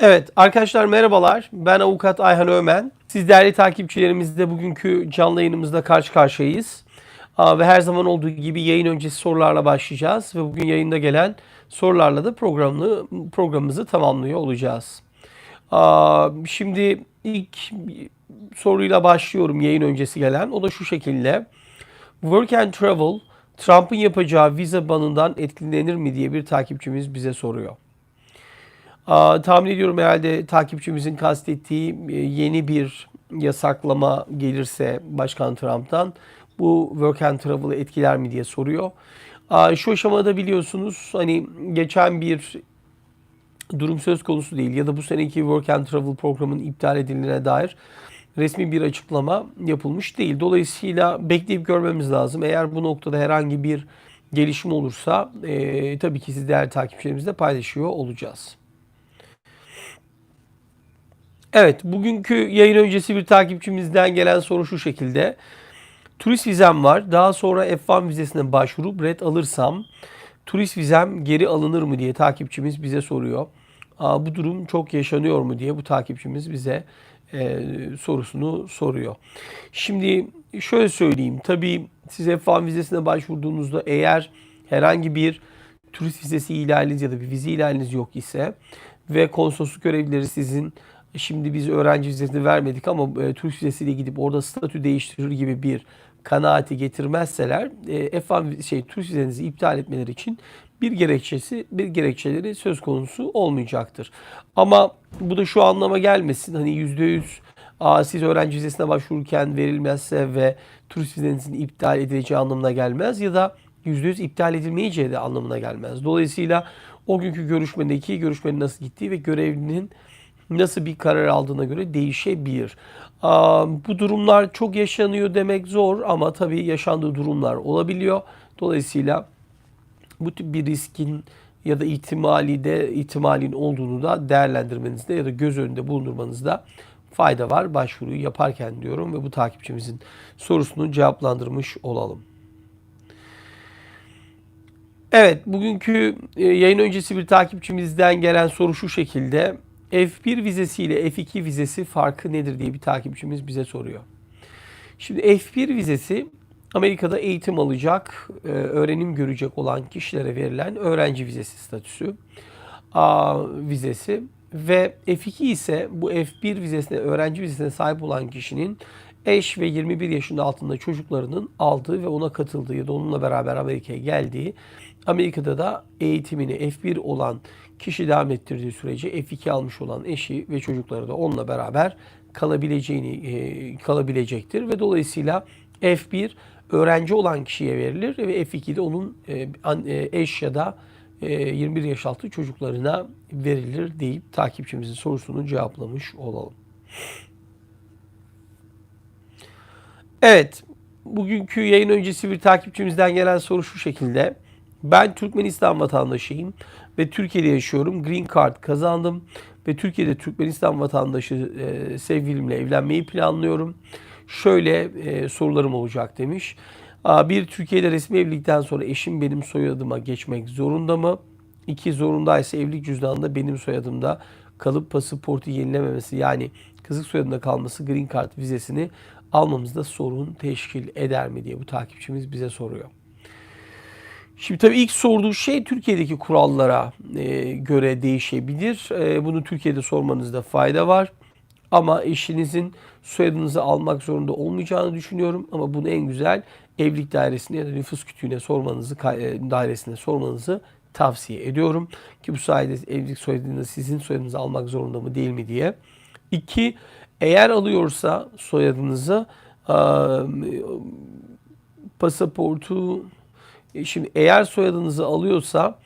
Evet arkadaşlar merhabalar. Ben avukat Ayhan Ömen. Siz değerli takipçilerimizle bugünkü canlı yayınımızda karşı karşıyayız. Ve her zaman olduğu gibi yayın öncesi sorularla başlayacağız. Ve bugün yayında gelen sorularla da programını, programımızı tamamlıyor olacağız. Şimdi ilk soruyla başlıyorum yayın öncesi gelen. O da şu şekilde. Work and Travel Trump'ın yapacağı vize banından etkilenir mi diye bir takipçimiz bize soruyor. Tahmin ediyorum herhalde takipçimizin kastettiği e, yeni bir yasaklama gelirse Başkan Trump'tan bu work and travel'ı etkiler mi diye soruyor. Şu aşamada biliyorsunuz hani geçen bir durum söz konusu değil ya da bu seneki work and travel programının iptal edildiğine dair resmi bir açıklama yapılmış değil. Dolayısıyla bekleyip görmemiz lazım. Eğer bu noktada herhangi bir gelişme olursa e, tabii ki siz değerli takipçilerimizle paylaşıyor olacağız. Evet, bugünkü yayın öncesi bir takipçimizden gelen soru şu şekilde. Turist vizem var. Daha sonra F1 vizesine başvurup red alırsam turist vizem geri alınır mı diye takipçimiz bize soruyor. Aa, bu durum çok yaşanıyor mu diye bu takipçimiz bize e, sorusunu soruyor. Şimdi şöyle söyleyeyim. Tabii siz F1 vizesine başvurduğunuzda eğer herhangi bir turist vizesi ihlaliniz ya da bir vize ihlaliniz yok ise ve konsolosluk görevlileri sizin şimdi biz öğrenci vizesini vermedik ama e, turist vizesiyle gidip orada statü değiştirir gibi bir kanaati getirmezseler e, F1 şey turist vizenizi iptal etmeleri için bir gerekçesi bir gerekçeleri söz konusu olmayacaktır. Ama bu da şu anlama gelmesin. Hani %100 Aa, siz öğrenci vizesine başvururken verilmezse ve turist vizenizin iptal edileceği anlamına gelmez ya da %100 iptal edilmeyeceği de anlamına gelmez. Dolayısıyla o günkü görüşmedeki görüşmenin nasıl gittiği ve görevlinin nasıl bir karar aldığına göre değişebilir. Bu durumlar çok yaşanıyor demek zor ama tabii yaşandığı durumlar olabiliyor. Dolayısıyla bu tip bir riskin ya da ihtimali de ihtimalin olduğunu da değerlendirmenizde ya da göz önünde bulundurmanızda fayda var başvuruyu yaparken diyorum ve bu takipçimizin sorusunu cevaplandırmış olalım. Evet, bugünkü e, yayın öncesi bir takipçimizden gelen soru şu şekilde. F1 vizesi ile F2 vizesi farkı nedir diye bir takipçimiz bize soruyor. Şimdi F1 vizesi Amerika'da eğitim alacak, e, öğrenim görecek olan kişilere verilen öğrenci vizesi statüsü. A vizesi ve F2 ise bu F1 vizesine, öğrenci vizesine sahip olan kişinin eş ve 21 yaşında altında çocuklarının aldığı ve ona katıldığı ya da onunla beraber Amerika'ya geldiği, Amerika'da da eğitimini F1 olan kişi devam ettirdiği sürece F2 almış olan eşi ve çocukları da onunla beraber kalabileceğini e, kalabilecektir ve dolayısıyla F1 öğrenci olan kişiye verilir ve F2 de onun e, eş ya da 21 yaş altı çocuklarına verilir deyip takipçimizin sorusunu cevaplamış olalım. Evet, bugünkü yayın öncesi bir takipçimizden gelen soru şu şekilde. Ben Türkmenistan vatandaşıyım ve Türkiye'de yaşıyorum. Green Card kazandım ve Türkiye'de Türkmenistan vatandaşı e, sevgilimle evlenmeyi planlıyorum. Şöyle e, sorularım olacak demiş. Bir, Türkiye'de resmi evlilikten sonra eşim benim soyadıma geçmek zorunda mı? İki, zorundaysa evlilik cüzdanında benim soyadımda kalıp pasaportu yenilememesi yani kızık soyadında kalması green card vizesini almamızda sorun teşkil eder mi diye bu takipçimiz bize soruyor. Şimdi tabii ilk sorduğu şey Türkiye'deki kurallara e, göre değişebilir. E, bunu Türkiye'de sormanızda fayda var. Ama eşinizin soyadınızı almak zorunda olmayacağını düşünüyorum. Ama bunu en güzel evlilik dairesine ya da nüfus kütüğüne sormanızı, e, dairesine sormanızı tavsiye ediyorum. Ki bu sayede evlilik soyadını sizin soyadınızı almak zorunda mı değil mi diye. İki, eğer alıyorsa soyadınızı pasaportu şimdi eğer soyadınızı alıyorsa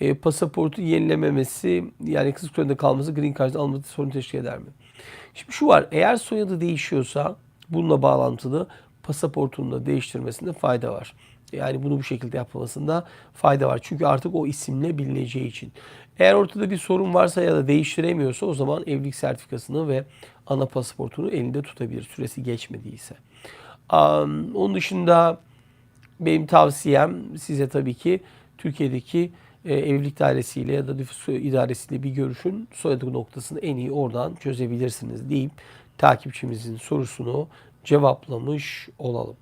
e, pasaportu yenilememesi yani kız soyadında kalması green card alması sorun teşkil eder mi? Şimdi şu var eğer soyadı değişiyorsa bununla bağlantılı pasaportunu da değiştirmesinde fayda var. Yani bunu bu şekilde yapmasında fayda var. Çünkü artık o isimle bilineceği için. Eğer ortada bir sorun varsa ya da değiştiremiyorsa o zaman evlilik sertifikasını ve ana pasaportunu elinde tutabilir süresi geçmediyse. Onun dışında benim tavsiyem size tabii ki Türkiye'deki e, evlilik dairesiyle ya da nüfus idaresiyle bir görüşün. Soyadı noktasını en iyi oradan çözebilirsiniz deyip takipçimizin sorusunu cevaplamış olalım.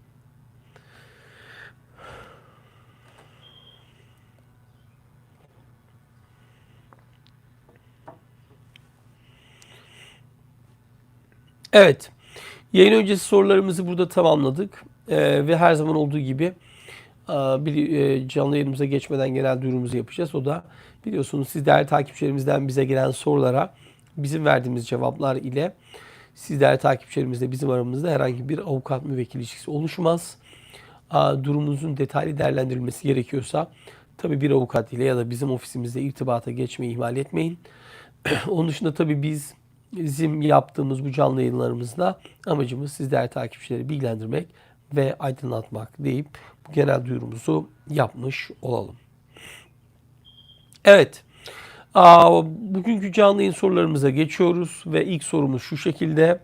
Evet. Yayın öncesi sorularımızı burada tamamladık. Ee, ve her zaman olduğu gibi e, bir e, canlı yayınımıza geçmeden genel duyurumuzu yapacağız. O da biliyorsunuz siz değerli takipçilerimizden bize gelen sorulara bizim verdiğimiz cevaplar ile siz değerli takipçilerimizle bizim aramızda herhangi bir avukat müvekkil ilişkisi oluşmaz. Durumunuzun detaylı değerlendirilmesi gerekiyorsa tabii bir avukat ile ya da bizim ofisimizde irtibata geçmeyi ihmal etmeyin. Onun dışında tabii biz bizim yaptığımız bu canlı yayınlarımızda amacımız siz değerli takipçileri bilgilendirmek ve aydınlatmak deyip bu genel duyurumuzu yapmış olalım. Evet. Bugünkü canlı yayın sorularımıza geçiyoruz ve ilk sorumuz şu şekilde.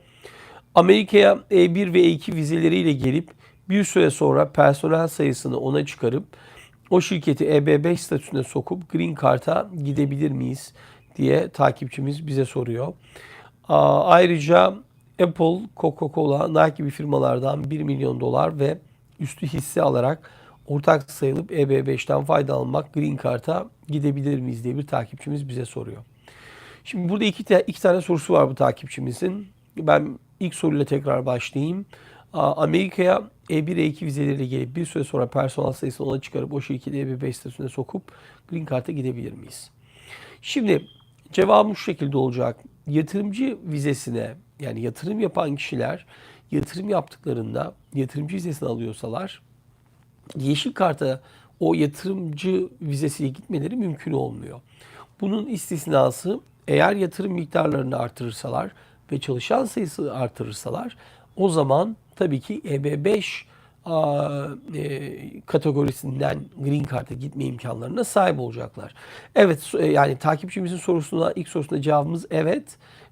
Amerika'ya E1 ve E2 vizeleriyle gelip bir süre sonra personel sayısını ona çıkarıp o şirketi EB5 statüsüne sokup Green Card'a gidebilir miyiz diye takipçimiz bize soruyor. Ayrıca Apple, Coca-Cola, Nike gibi firmalardan 1 milyon dolar ve üstü hisse alarak ortak sayılıp EB5'ten faydalanmak Green Card'a gidebilir miyiz diye bir takipçimiz bize soruyor. Şimdi burada iki, te- iki tane sorusu var bu takipçimizin. Ben ilk soruyla tekrar başlayayım. Amerika'ya E1, E2 vizeleriyle gelip bir süre sonra personel sayısını ona çıkarıp o şirketi EB5 statüsüne sokup Green Card'a gidebilir miyiz? Şimdi cevabım şu şekilde olacak. Yatırımcı vizesine yani yatırım yapan kişiler yatırım yaptıklarında yatırımcı vizesini alıyorsalar yeşil karta o yatırımcı vizesiyle gitmeleri mümkün olmuyor. Bunun istisnası eğer yatırım miktarlarını artırırsalar ve çalışan sayısı artırırsalar o zaman tabii ki EB5 aa, e, kategorisinden Green Card'a gitme imkanlarına sahip olacaklar. Evet e, yani takipçimizin sorusuna ilk sorusuna cevabımız evet.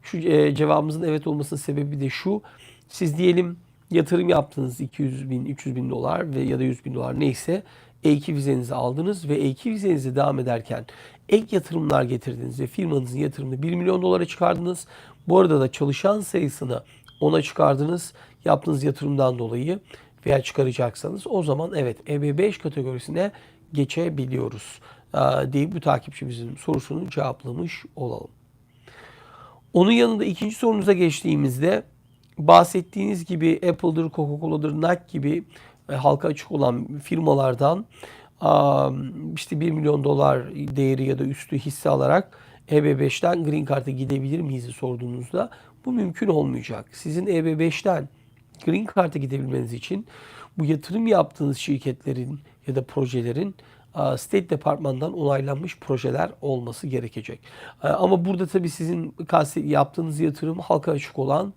Şu e, cevabımızın evet olmasının sebebi de şu. Siz diyelim yatırım yaptınız 200 bin, 300 bin dolar ve ya da 100 bin dolar neyse E2 vizenizi aldınız ve E2 vizenizi devam ederken ek yatırımlar getirdiniz ve firmanızın yatırımını 1 milyon dolara çıkardınız. Bu arada da çalışan sayısını ona çıkardınız yaptığınız yatırımdan dolayı veya çıkaracaksanız o zaman evet EB5 kategorisine geçebiliyoruz Aa, deyip bu takipçimizin sorusunu cevaplamış olalım. Onun yanında ikinci sorunuza geçtiğimizde bahsettiğiniz gibi Apple'dır, Coca-Cola'dır, Nike gibi e, halka açık olan firmalardan a, işte 1 milyon dolar değeri ya da üstü hisse alarak EB5'ten Green Card'a gidebilir miyiz sorduğunuzda bu mümkün olmayacak. Sizin EB5'ten Green Card'a gidebilmeniz için bu yatırım yaptığınız şirketlerin ya da projelerin State Department'dan onaylanmış projeler olması gerekecek. Ama burada tabii sizin yaptığınız yatırım halka açık olan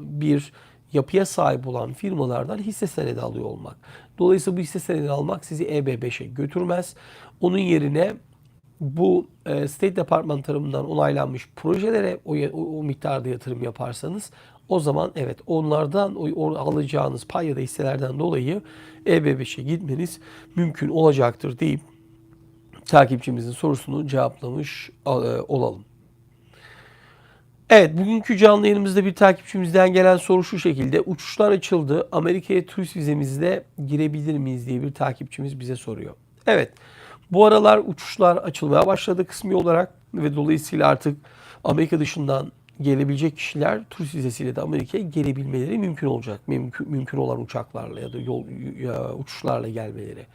bir yapıya sahip olan firmalardan hisse senedi alıyor olmak. Dolayısıyla bu hisse senedi almak sizi EB5'e götürmez. Onun yerine bu e, State Department tarafından onaylanmış projelere o, o miktarda yatırım yaparsanız o zaman evet onlardan alacağınız pay ya da hisselerden dolayı EB5'e gitmeniz mümkün olacaktır deyip takipçimizin sorusunu cevaplamış e, olalım. Evet, bugünkü canlı yayınımızda bir takipçimizden gelen soru şu şekilde. Uçuşlar açıldı. Amerika'ya turist vizemizle girebilir miyiz diye bir takipçimiz bize soruyor. Evet, bu aralar uçuşlar açılmaya başladı kısmi olarak ve dolayısıyla artık Amerika dışından gelebilecek kişiler turist vizesiyle de Amerika'ya gelebilmeleri mümkün olacak. Mümkün, mümkün olan uçaklarla ya da yol ya, uçuşlarla gelmeleri.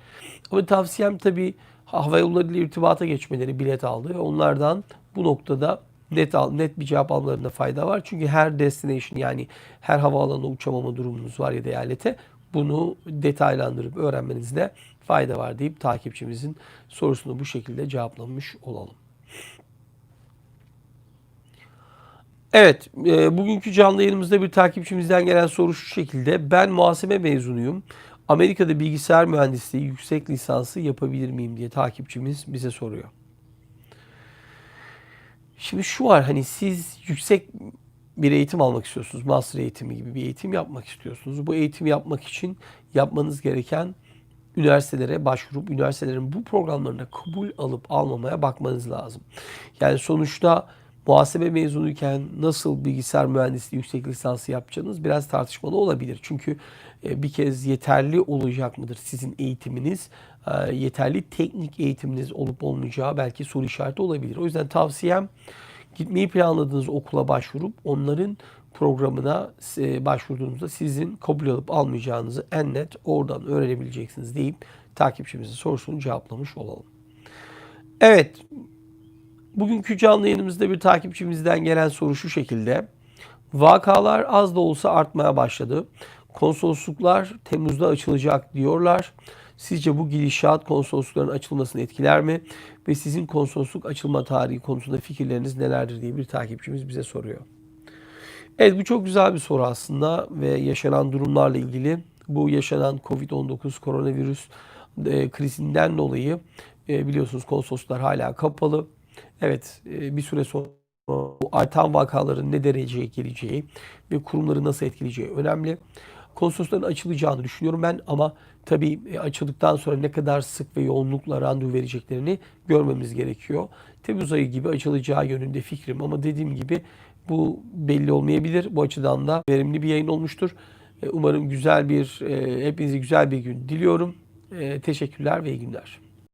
Ama tavsiyem tabii hava yolları ile irtibata geçmeleri, bilet aldı ve onlardan bu noktada net al, net bir cevap almalarında fayda var. Çünkü her destination yani her havaalanına uçamama durumunuz var ya da eyalete bunu detaylandırıp öğrenmenizde fayda var deyip takipçimizin sorusunu bu şekilde cevaplamış olalım. Evet, e, bugünkü canlı yayınımızda bir takipçimizden gelen soru şu şekilde. Ben muhasebe mezunuyum. Amerika'da bilgisayar mühendisliği yüksek lisansı yapabilir miyim diye takipçimiz bize soruyor. Şimdi şu var hani siz yüksek bir eğitim almak istiyorsunuz. Master eğitimi gibi bir eğitim yapmak istiyorsunuz. Bu eğitimi yapmak için yapmanız gereken üniversitelere başvurup üniversitelerin bu programlarına kabul alıp almamaya bakmanız lazım. Yani sonuçta muhasebe mezunuyken nasıl bilgisayar mühendisliği yüksek lisansı yapacağınız biraz tartışmalı olabilir. Çünkü e, bir kez yeterli olacak mıdır sizin eğitiminiz? E, Yeterli teknik eğitiminiz olup olmayacağı belki soru işareti olabilir. O yüzden tavsiyem gitmeyi planladığınız okula başvurup onların programına e, başvurduğunuzda sizin kabul alıp almayacağınızı en net oradan öğrenebileceksiniz deyip takipçimizin sorusunu cevaplamış olalım. Evet, bugünkü canlı yayınımızda bir takipçimizden gelen soru şu şekilde. Vakalar az da olsa artmaya başladı. Konsolosluklar Temmuz'da açılacak diyorlar. Sizce bu gidişat konsoloslukların açılmasını etkiler mi? Ve sizin konsolosluk açılma tarihi konusunda fikirleriniz nelerdir diye bir takipçimiz bize soruyor. Evet bu çok güzel bir soru aslında ve yaşanan durumlarla ilgili bu yaşanan Covid-19 koronavirüs e, krizinden dolayı e, biliyorsunuz konsoloslar hala kapalı. Evet e, bir süre sonra bu artan vakaların ne dereceye geleceği ve kurumları nasıl etkileyeceği önemli. Konsolosların açılacağını düşünüyorum ben ama tabii e, açıldıktan sonra ne kadar sık ve yoğunlukla randevu vereceklerini görmemiz gerekiyor. Temmuz ayı gibi açılacağı yönünde fikrim ama dediğim gibi bu belli olmayabilir. Bu açıdan da verimli bir yayın olmuştur. E, Umarım güzel bir, hepinize güzel bir gün diliyorum. Teşekkürler ve iyi günler.